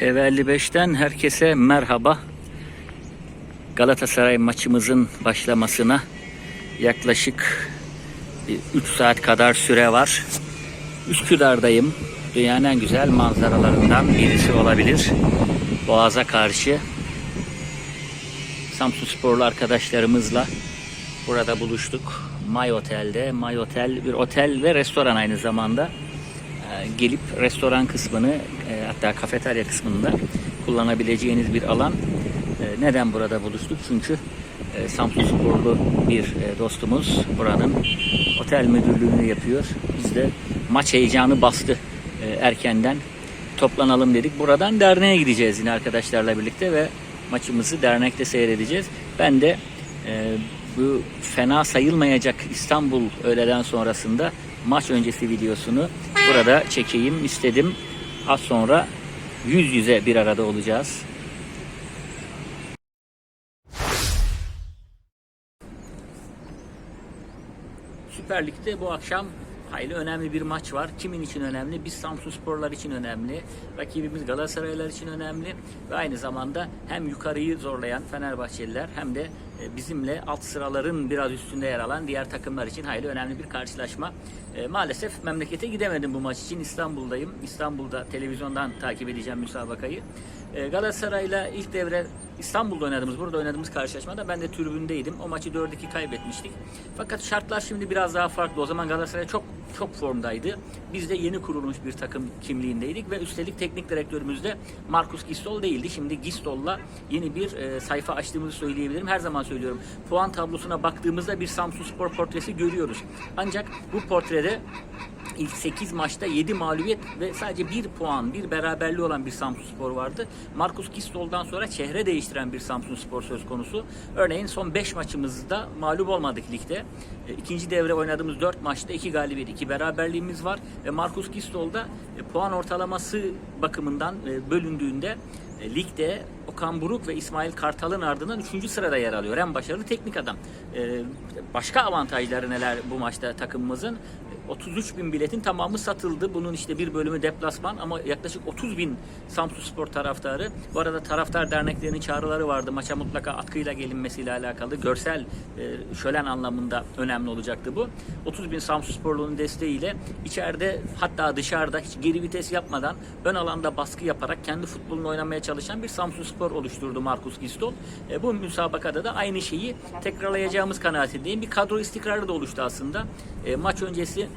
TV55'ten herkese merhaba. Galatasaray maçımızın başlamasına yaklaşık 3 saat kadar süre var. Üsküdar'dayım. Dünyanın en güzel manzaralarından birisi olabilir. Boğaz'a karşı Samsun Sporlu arkadaşlarımızla burada buluştuk. May Otel'de. May Otel bir otel ve restoran aynı zamanda. Ee, gelip restoran kısmını e, hatta kafeterya kısmında kullanabileceğiniz bir alan. E, Neden burada buluştuk? Çünkü e, Samsun Sporlu bir e, dostumuz buranın otel müdürlüğünü yapıyor. Biz de maç heyecanı bastı erkenden. Toplanalım dedik. Buradan derneğe gideceğiz yine arkadaşlarla birlikte ve maçımızı dernekte seyredeceğiz. Ben de bu fena sayılmayacak İstanbul öğleden sonrasında maç öncesi videosunu burada çekeyim istedim. Az sonra yüz yüze bir arada olacağız. Süper Lig'de bu akşam hayli önemli bir maç var. Kimin için önemli? Biz Samsun Sporlar için önemli. Rakibimiz Galatasaraylar için önemli. Ve aynı zamanda hem yukarıyı zorlayan Fenerbahçeliler hem de bizimle alt sıraların biraz üstünde yer alan diğer takımlar için hayli önemli bir karşılaşma. E, maalesef memlekete gidemedim bu maç için. İstanbul'dayım. İstanbul'da televizyondan takip edeceğim müsabakayı. E, Galatasaray'la ilk devre İstanbul'da oynadığımız, burada oynadığımız karşılaşmada ben de tribündeydim. O maçı 4-2 kaybetmiştik. Fakat şartlar şimdi biraz daha farklı. O zaman Galatasaray çok çok formdaydı. Biz de yeni kurulmuş bir takım kimliğindeydik ve üstelik teknik direktörümüz de Markus Gistol değildi. Şimdi Gistol'la yeni bir e, sayfa açtığımızı söyleyebilirim. Her zaman söylüyorum. Puan tablosuna baktığımızda bir Samsun Spor portresi görüyoruz. Ancak bu portrede İlk 8 maçta 7 mağlubiyet ve sadece 1 puan, bir beraberliği olan bir Samsun Spor vardı. Markus Gistol'dan sonra çehre değiştiren bir Samsun Spor söz konusu. Örneğin son 5 maçımızda mağlup olmadık ligde. E, İkinci devre oynadığımız 4 maçta 2 galibiyet, 2 beraberliğimiz var. Ve Markus Gistol'da e, puan ortalaması bakımından e, bölündüğünde e, ligde Okan Buruk ve İsmail Kartal'ın ardından 3. sırada yer alıyor. En başarılı teknik adam. E, başka avantajları neler bu maçta takımımızın? 33 bin biletin tamamı satıldı. Bunun işte bir bölümü deplasman ama yaklaşık 30 bin Samsun Spor taraftarı. Bu arada taraftar derneklerinin çağrıları vardı. Maça mutlaka atkıyla gelinmesiyle alakalı. Görsel e, şölen anlamında önemli olacaktı bu. 30 bin Samsun Sporlu'nun desteğiyle içeride hatta dışarıda hiç geri vites yapmadan ön alanda baskı yaparak kendi futbolunu oynamaya çalışan bir Samsun Spor oluşturdu Markus Gistol. E, bu müsabakada da aynı şeyi tekrarlayacağımız kanaatindeyim. Bir kadro istikrarı da oluştu aslında. E, maç öncesi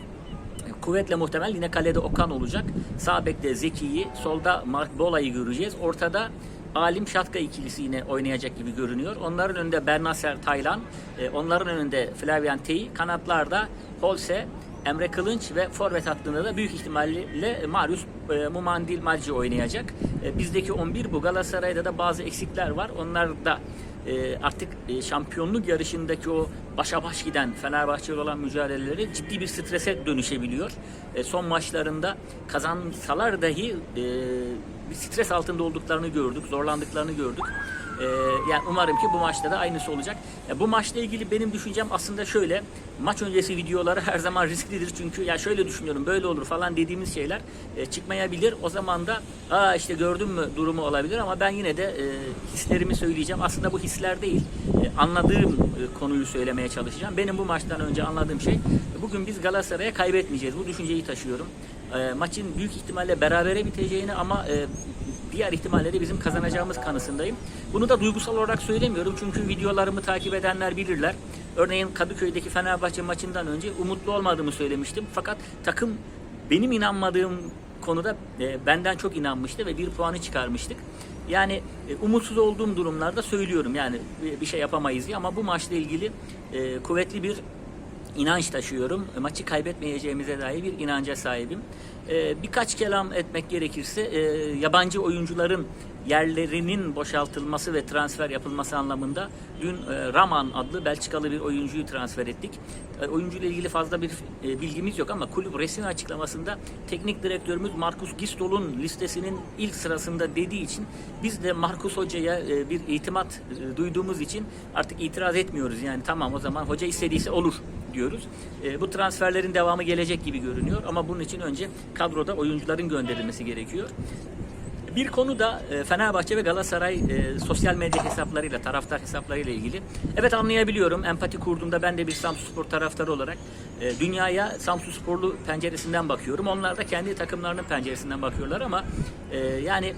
kuvvetle muhtemel yine kalede Okan olacak. Sağ bekte Zeki'yi, solda Mark Bola'yı göreceğiz. Ortada Alim Şatka ikilisi yine oynayacak gibi görünüyor. Onların önünde Bernaser Taylan, e, onların önünde Flavian Tei, kanatlarda Holse, Emre Kılınç ve forvet hattında da büyük ihtimalle Marius e, Mumandil Malci oynayacak. E, bizdeki 11 bu. Galatasaray'da da bazı eksikler var. Onlar da e, artık e, şampiyonluk yarışındaki o başa baş giden Fenerbahçe olan mücadeleleri ciddi bir strese dönüşebiliyor. E, son maçlarında kazansalar dahi e, bir stres altında olduklarını gördük, zorlandıklarını gördük. Ee, yani umarım ki bu maçta da aynısı olacak. Bu maçla ilgili benim düşüncem aslında şöyle. Maç öncesi videoları her zaman risklidir çünkü ya şöyle düşünüyorum böyle olur falan dediğimiz şeyler e, çıkmayabilir. O zaman da aa işte gördün mü durumu olabilir ama ben yine de e, hislerimi söyleyeceğim. Aslında bu hisler değil. E, anladığım konuyu söylemeye çalışacağım. Benim bu maçtan önce anladığım şey bugün biz Galatasaray'a kaybetmeyeceğiz. Bu düşünceyi taşıyorum. Maçın büyük ihtimalle berabere biteceğini ama diğer ihtimalle bizim kazanacağımız kanısındayım. Bunu da duygusal olarak söylemiyorum çünkü videolarımı takip edenler bilirler. Örneğin Kadıköy'deki Fenerbahçe maçından önce umutlu olmadığımı söylemiştim. Fakat takım benim inanmadığım konuda e, benden çok inanmıştı ve bir puanı çıkarmıştık. Yani e, umutsuz olduğum durumlarda söylüyorum yani e, bir şey yapamayız diye ama bu maçla ilgili e, kuvvetli bir inanç taşıyorum. Maçı kaybetmeyeceğimize dair bir inanca sahibim. Ee, birkaç kelam etmek gerekirse e, yabancı oyuncuların yerlerinin boşaltılması ve transfer yapılması anlamında dün e, Raman adlı Belçikalı bir oyuncuyu transfer ettik. E, oyuncuyla ilgili fazla bir e, bilgimiz yok ama kulüp resmi açıklamasında teknik direktörümüz Markus Gistol'un listesinin ilk sırasında dediği için biz de Markus Hoca'ya bir itimat duyduğumuz için artık itiraz etmiyoruz. Yani tamam o zaman hoca istediyse olur diyoruz. Bu transferlerin devamı gelecek gibi görünüyor ama bunun için önce kadroda oyuncuların gönderilmesi gerekiyor. Bir konu da e, Fenerbahçe ve Galatasaray e, sosyal medya hesaplarıyla, taraftar hesaplarıyla ilgili. Evet anlayabiliyorum. Empati kurduğumda ben de bir Samsunspor taraftarı olarak e, dünyaya Samsunsporlu penceresinden bakıyorum. Onlar da kendi takımlarının penceresinden bakıyorlar ama e, yani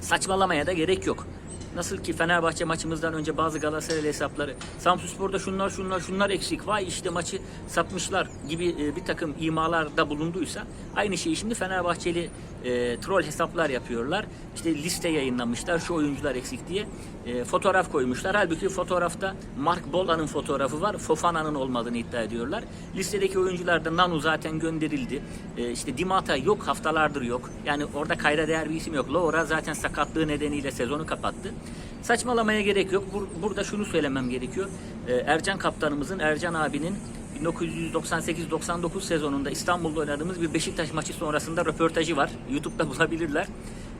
saçmalamaya da gerek yok. Nasıl ki Fenerbahçe maçımızdan önce bazı Galatasaray hesapları Samsunspor'da şunlar şunlar şunlar eksik vay işte maçı sapmışlar gibi e, bir takım imalarda bulunduysa aynı şeyi şimdi Fenerbahçeli e, troll hesaplar yapıyorlar. İşte liste yayınlamışlar şu oyuncular eksik diye e, fotoğraf koymuşlar. Halbuki fotoğrafta Mark Bola'nın fotoğrafı var. Fofana'nın olmadığını iddia ediyorlar. Listedeki oyuncularda Nanu zaten gönderildi. E, işte Dimata yok haftalardır yok. Yani orada kayda değer bir isim yok. Laura zaten sakatlığı nedeniyle sezonu kapattı. Saçmalamaya gerek yok. Bur- burada şunu söylemem gerekiyor. E, Ercan kaptanımızın, Ercan abinin 1998-99 sezonunda İstanbul'da oynadığımız bir Beşiktaş maçı sonrasında röportajı var. YouTube'da bulabilirler.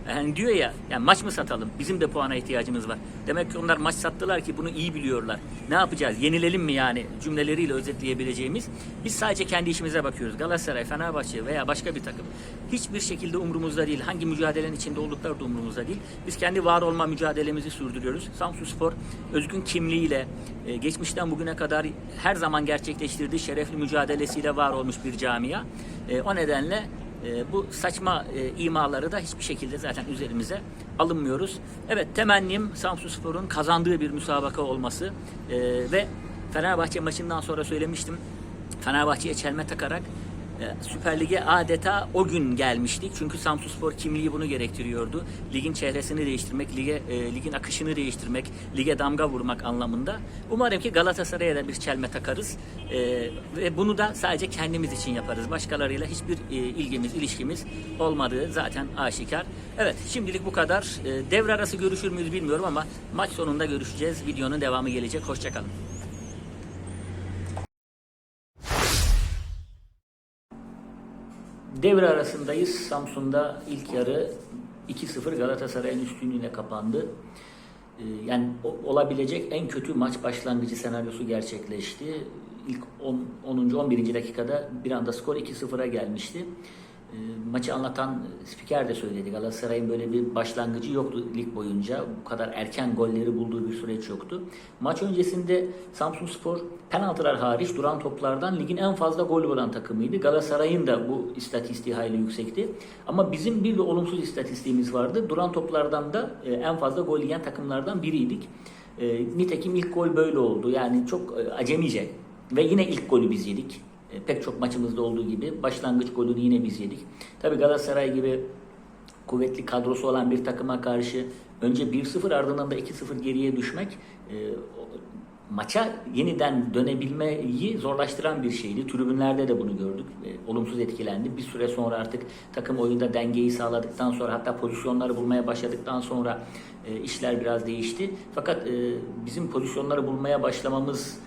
Yani diyor ya, yani maç mı satalım? Bizim de puana ihtiyacımız var. Demek ki onlar maç sattılar ki bunu iyi biliyorlar. Ne yapacağız? Yenilelim mi yani cümleleriyle özetleyebileceğimiz? Biz sadece kendi işimize bakıyoruz. Galatasaray, Fenerbahçe veya başka bir takım. Hiçbir şekilde umurumuzda değil. Hangi mücadelenin içinde oldukları da umurumuzda değil. Biz kendi var olma mücadelemizi sürdürüyoruz. Samsunspor özgün kimliğiyle, e, geçmişten bugüne kadar her zaman gerçekleştirdiği şerefli mücadelesiyle var olmuş bir camia. E, O nedenle e, bu saçma e, imaları da hiçbir şekilde zaten üzerimize alınmıyoruz. Evet temennim Samsunspor'un kazandığı bir müsabaka olması e, ve Fenerbahçe maçından sonra söylemiştim. Fenerbahçe'ye çelme takarak Süper Lig'e adeta o gün gelmiştik. Çünkü Samsunspor kimliği bunu gerektiriyordu. Ligin çehresini değiştirmek, lige, e, ligin akışını değiştirmek, lige damga vurmak anlamında. Umarım ki Galatasaray'a da bir çelme takarız. E, ve bunu da sadece kendimiz için yaparız. Başkalarıyla hiçbir e, ilgimiz, ilişkimiz olmadığı zaten aşikar. Evet, şimdilik bu kadar. E, devre arası görüşür müyüz bilmiyorum ama maç sonunda görüşeceğiz. Videonun devamı gelecek. Hoşçakalın. Devre arasındayız. Samsun'da ilk yarı 2-0 Galatasaray'ın üstünlüğüne kapandı. Ee, Yani olabilecek en kötü maç başlangıcı senaryosu gerçekleşti. İlk 10. 10. 11. dakikada bir anda skor 2-0'a gelmişti. Ee, Maçı anlatan spiker de söyledi. Galatasaray'ın böyle bir başlangıcı yoktu lig boyunca. Bu kadar erken golleri bulduğu bir süreç yoktu. Maç öncesinde Samsunspor penaltılar hariç duran toplardan ligin en fazla gol bulan takımıydı. Galatasaray'ın da bu istatistiği hayli yüksekti. Ama bizim bir de olumsuz istatistiğimiz vardı. Duran toplardan da e, en fazla gol yiyen takımlardan biriydik. E, nitekim ilk gol böyle oldu. Yani çok e, acemice ve yine ilk golü biz yedik. E, pek çok maçımızda olduğu gibi başlangıç golünü yine biz yedik. Tabii Galatasaray gibi kuvvetli kadrosu olan bir takıma karşı önce 1-0 ardından da 2-0 geriye düşmek e, maça yeniden dönebilmeyi zorlaştıran bir şeydi. Tribünlerde de bunu gördük. E, olumsuz etkilendi. Bir süre sonra artık takım oyunda dengeyi sağladıktan sonra hatta pozisyonları bulmaya başladıktan sonra e, işler biraz değişti. Fakat e, bizim pozisyonları bulmaya başlamamız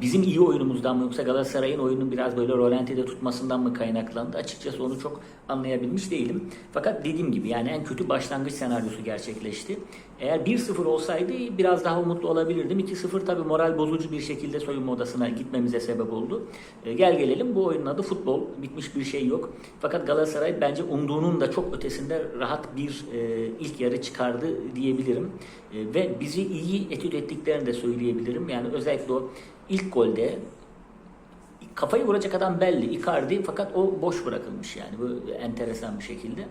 bizim iyi oyunumuzdan mı yoksa Galatasaray'ın oyunun biraz böyle rolantide tutmasından mı kaynaklandı? Açıkçası onu çok anlayabilmiş değilim. Fakat dediğim gibi yani en kötü başlangıç senaryosu gerçekleşti. Eğer 1-0 olsaydı biraz daha umutlu olabilirdim. 2-0 tabii moral bozucu bir şekilde soyunma odasına gitmemize sebep oldu. E, gel gelelim bu oyunun adı futbol. Bitmiş bir şey yok. Fakat Galatasaray bence umduğunun da çok ötesinde rahat bir e, ilk yarı çıkardı diyebilirim. E, ve bizi iyi etüt ettiklerini de söyleyebilirim. Yani özellikle o ilk golde kafayı vuracak adam belli Icardi fakat o boş bırakılmış yani bu enteresan bir şekilde.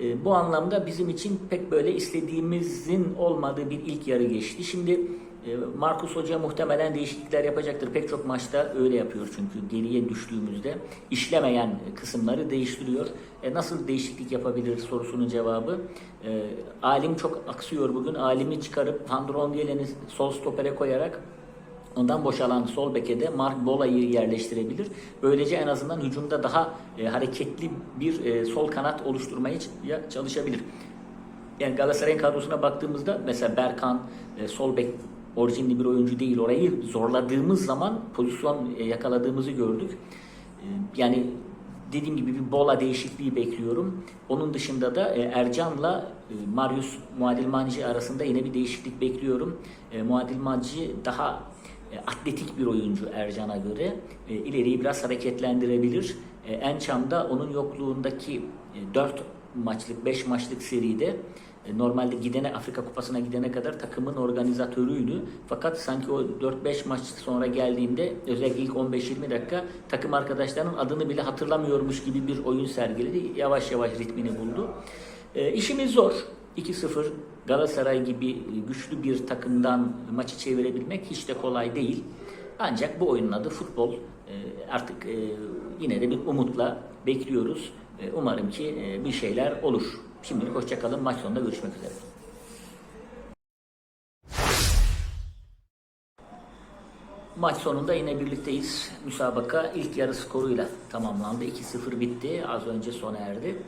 E, bu anlamda bizim için pek böyle istediğimizin olmadığı bir ilk yarı geçti. Şimdi e, Markus Hoca muhtemelen değişiklikler yapacaktır. Pek çok maçta öyle yapıyor çünkü geriye düştüğümüzde işlemeyen kısımları değiştiriyor. E, nasıl değişiklik yapabilir sorusunun cevabı. E, Alim çok aksıyor bugün. Alim'i çıkarıp Van Dielen'i sol stopere koyarak Ondan boşalan sol beke de Mark Bola'yı yerleştirebilir. Böylece en azından hücumda daha e, hareketli bir e, sol kanat oluşturmaya çalışabilir. Yani Galatasaray'ın kadrosuna baktığımızda mesela Berkan e, sol bek orijinli bir oyuncu değil. Orayı zorladığımız zaman pozisyon e, yakaladığımızı gördük. E, yani dediğim gibi bir Bola değişikliği bekliyorum. Onun dışında da e, Ercan'la e, Marius Muadil Manci arasında yine bir değişiklik bekliyorum. E, Muadil Manci daha atletik bir oyuncu Ercan'a göre. E, ileriyi biraz hareketlendirebilir. E, Ençam da onun yokluğundaki e, 4 maçlık, 5 maçlık seride e, normalde gidene Afrika Kupası'na gidene kadar takımın organizatörüydü. Fakat sanki o 4-5 maç sonra geldiğinde özellikle ilk 15-20 dakika takım arkadaşlarının adını bile hatırlamıyormuş gibi bir oyun sergiledi. Yavaş yavaş ritmini buldu. E, işimiz zor. 2-0 Galatasaray gibi güçlü bir takımdan maçı çevirebilmek hiç de kolay değil. Ancak bu oyunun adı futbol. E, artık e, yine de bir umutla bekliyoruz. E, umarım ki e, bir şeyler olur. Şimdilik hoşçakalın. Maç sonunda görüşmek üzere. Maç sonunda yine birlikteyiz. Müsabaka ilk yarı skoruyla tamamlandı. 2-0 bitti. Az önce sona erdi.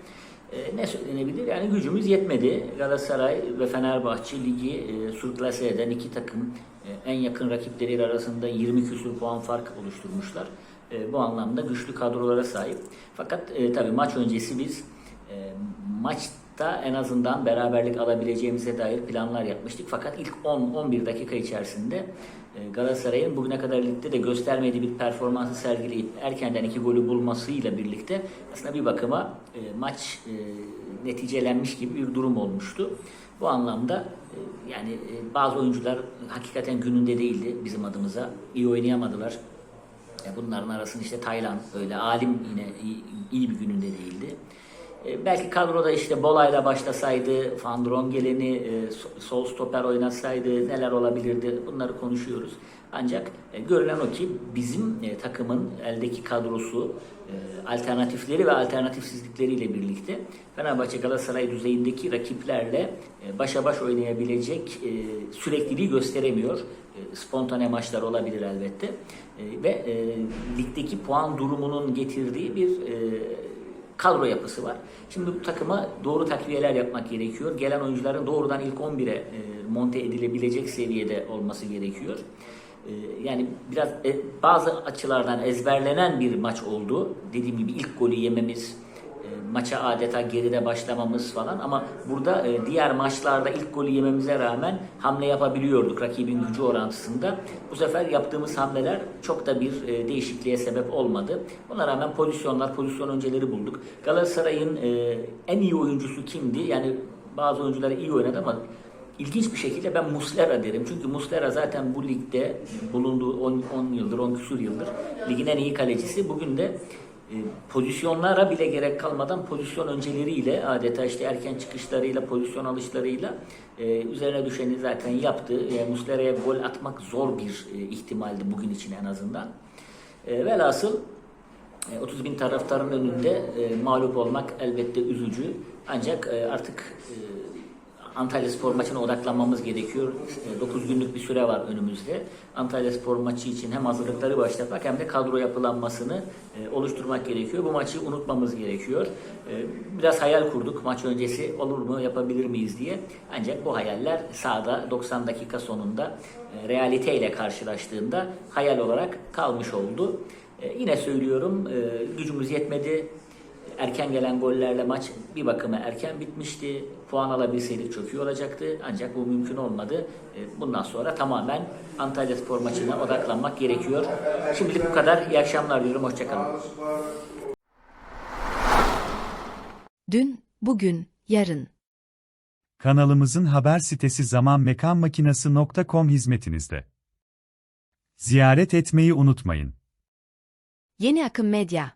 Ee, ne söylenebilir? Yani gücümüz yetmedi. Galatasaray ve Fenerbahçe ligi e, sürklase eden iki takım e, en yakın rakipleri arasında 20 küsur puan fark oluşturmuşlar. E, bu anlamda güçlü kadrolara sahip. Fakat e, tabii maç öncesi biz e, maçta en azından beraberlik alabileceğimize dair planlar yapmıştık. Fakat ilk 10-11 dakika içerisinde e, Galatasaray'ın bugüne kadar ligde de göstermediği bir performansı sergileyip erkenden iki golü bulmasıyla birlikte aslında bir bakıma e, maç e, neticelenmiş gibi bir durum olmuştu. Bu anlamda yani bazı oyuncular hakikaten gününde değildi bizim adımıza. İyi oynayamadılar. Bunların arasında işte Taylan öyle alim yine iyi, iyi bir gününde değildi. E, Belki kadroda işte Bola'yla başlasaydı, Van Drongelen'i e, so- sol stoper oynasaydı neler olabilirdi bunları konuşuyoruz. Ancak e, görülen o ki bizim e, takımın eldeki kadrosu e, alternatifleri ve alternatifsizlikleriyle birlikte Fenerbahçe Galatasaray düzeyindeki rakiplerle e, başa baş oynayabilecek e, sürekliliği gösteremiyor. E, Spontane maçlar olabilir elbette. E, Ve e, ligdeki puan durumunun getirdiği bir e, kadro yapısı var. Şimdi bu takıma doğru takviyeler yapmak gerekiyor. Gelen oyuncuların doğrudan ilk 11'e e, monte edilebilecek seviyede olması gerekiyor. E, yani biraz e, bazı açılardan ezberlenen bir maç oldu. Dediğim gibi ilk golü yememiz, maça adeta geride başlamamız falan ama burada e, diğer maçlarda ilk golü yememize rağmen hamle yapabiliyorduk rakibin gücü orantısında. Bu sefer yaptığımız hamleler çok da bir e, değişikliğe sebep olmadı. Buna rağmen pozisyonlar, pozisyon önceleri bulduk. Galatasaray'ın e, en iyi oyuncusu kimdi? Yani bazı oyuncular iyi oynadı ama İlginç bir şekilde ben Muslera derim. Çünkü Muslera zaten bu ligde bulunduğu 10, 10 yıldır, 10 küsur yıldır ligin en iyi kalecisi. Bugün de e, pozisyonlara bile gerek kalmadan pozisyon önceleriyle adeta işte erken çıkışlarıyla, pozisyon alışlarıyla e, üzerine düşeni zaten yaptı. E, Muslera'ya gol atmak zor bir e, ihtimaldi bugün için en azından. E, velhasıl e, 30 bin taraftarın önünde e, mağlup olmak elbette üzücü. Ancak e, artık e, Antalya Spor maçına odaklanmamız gerekiyor. 9 günlük bir süre var önümüzde. Antalya Spor maçı için hem hazırlıkları başlatmak hem de kadro yapılanmasını e, oluşturmak gerekiyor. Bu maçı unutmamız gerekiyor. E, Biraz hayal kurduk maç öncesi olur mu yapabilir miyiz diye. Ancak bu hayaller sahada 90 dakika sonunda e, realiteyle karşılaştığında hayal olarak kalmış oldu. Yine söylüyorum gücümüz yetmedi. Erken gelen gollerle maç bir bakıma erken bitmişti. Puan alabilseydik çok iyi olacaktı. Ancak bu mümkün olmadı. E, Bundan sonra tamamen Antalya Spor maçına odaklanmak gerekiyor. Şimdilik bu kadar. İyi akşamlar diyorum. Hoşçakalın. Dün, bugün, yarın. Kanalımızın haber sitesi zamanmekanmakinası.com hizmetinizde. Ziyaret etmeyi unutmayın. Yeni Akım Medya.